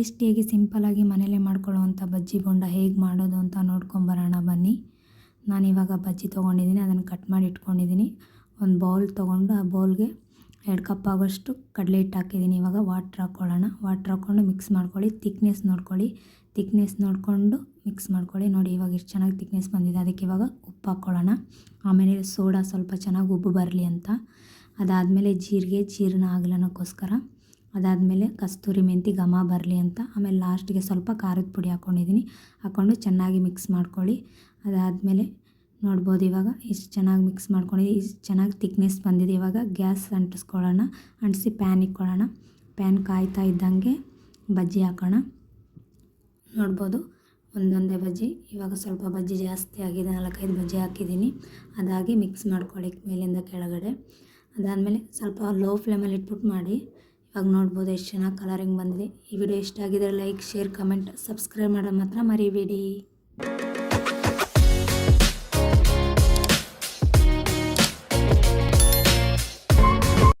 ಟೇಸ್ಟಿಯಾಗಿ ಸಿಂಪಲಾಗಿ ಮನೇಲೇ ಮಾಡ್ಕೊಳ್ಳುವಂಥ ಬಜ್ಜಿ ಬೋಂಡ ಹೇಗೆ ಮಾಡೋದು ಅಂತ ನೋಡ್ಕೊಂಬರೋಣ ಬನ್ನಿ. ನಾನಿವಾಗ ಬಜ್ಜಿ ತೊಗೊಂಡಿದ್ದೀನಿ, ಅದನ್ನು ಕಟ್ ಮಾಡಿ ಇಟ್ಕೊಂಡಿದ್ದೀನಿ. ಒಂದು ಬೌಲ್ ತೊಗೊಂಡು ಆ ಬೌಲ್ಗೆ ಎರಡು ಕಪ್ ಆಗೋಷ್ಟು ಕಡಲೆ ಹಿಟ್ಟು ಹಾಕಿದ್ದೀನಿ. ಇವಾಗ ವಾಟ್ರ್ ಹಾಕ್ಕೊಳ್ಳೋಣ ವಾಟ್ರ್ ಹಾಕ್ಕೊಂಡು ಮಿಕ್ಸ್ ಮಾಡ್ಕೊಳ್ಳಿ. ತಿಕ್ನೆಸ್ ನೋಡ್ಕೊಳ್ಳಿ. ತಿಕ್ನೆಸ್ ನೋಡಿಕೊಂಡು ಮಿಕ್ಸ್ ಮಾಡ್ಕೊಳ್ಳಿ. ನೋಡಿ ಇವಾಗ ಎಷ್ಟು ಚೆನ್ನಾಗಿ ತಿಕ್ನೆಸ್ ಬಂದಿದೆ. ಅದಕ್ಕೆ ಇವಾಗ ಉಪ್ಪು ಹಾಕ್ಕೊಳ್ಳೋಣ ಆಮೇಲೆ ಸೋಡಾ ಸ್ವಲ್ಪ ಚೆನ್ನಾಗಿ ಉಬ್ಬು ಬರಲಿ ಅಂತ. ಅದಾದಮೇಲೆ ಜೀರಿಗೆ, ಜೀರ್ಣ ಆಗಲನಕ್ಕೋಸ್ಕರ ಅದಾದಮೇಲೆ ಕಸ್ತೂರಿ ಮೆಂತಿ ಘಮ ಬರಲಿ ಅಂತ ಆಮೇಲೆ ಲಾಸ್ಟಿಗೆ ಸ್ವಲ್ಪ ಖಾರದ ಪುಡಿ ಹಾಕ್ಕೊಂಡಿದ್ದೀನಿ ಹಾಕ್ಕೊಂಡು ಚೆನ್ನಾಗಿ ಮಿಕ್ಸ್ ಮಾಡ್ಕೊಳ್ಳಿ. ಅದಾದಮೇಲೆ ನೋಡ್ಬೋದು ಇವಾಗ ಇಷ್ಟು ಚೆನ್ನಾಗಿ ಮಿಕ್ಸ್ ಮಾಡ್ಕೊಂಡಿದ್ದೀವಿ ಇಷ್ಟು ಚೆನ್ನಾಗಿ ತಿಕ್ನೆಸ್ ಬಂದಿದೆ. ಇವಾಗ ಗ್ಯಾಸ್ ಅಂಟಿಸ್ಕೊಳ್ಳೋಣ. ಅಂಟಿಸಿ ಪ್ಯಾನ್ ಇಕ್ಕೊಳ್ಳೋಣ ಪ್ಯಾನ್ ಕಾಯ್ತಾ ಇದ್ದಂಗೆ ಬಜ್ಜಿ ಹಾಕೋಣ. ನೋಡ್ಬೋದು ಒಂದೊಂದೇ ಬಜ್ಜಿ. ಇವಾಗ ಸ್ವಲ್ಪ ಬಜ್ಜಿ ಜಾಸ್ತಿ ಆಗಿದೆ. ನಾಲ್ಕೈದು ಬಜ್ಜಿ ಹಾಕಿದ್ದೀನಿ. ಅದಾಗಿ ಮಿಕ್ಸ್ ಮಾಡ್ಕೊಳ್ಳಿ ಮೇಲಿಂದ ಕೆಳಗಡೆ. ಅದಾದಮೇಲೆ ಸ್ವಲ್ಪ ಲೋ ಫ್ಲೇಮಲ್ಲಿ ಇಟ್ಬಿಟ್ಟು ಮಾಡಿ. ಇವಾಗ ನೋಡ್ಬೋದು ಎಷ್ಟು ಚೆನ್ನಾಗಿ ಕಲರಿಂಗ್ ಬಂದಿದೆ. ಈ ವಿಡಿಯೋ ಇಷ್ಟ ಆಗಿದ್ರೆ ಲೈಕ್ ಶೇರ್ ಕಮೆಂಟ್ ಸಬ್ಸ್ಕ್ರೈಬ್ ಮಾಡೋದು ಮಾತ್ರ ಮರಿಬೇಡಿ.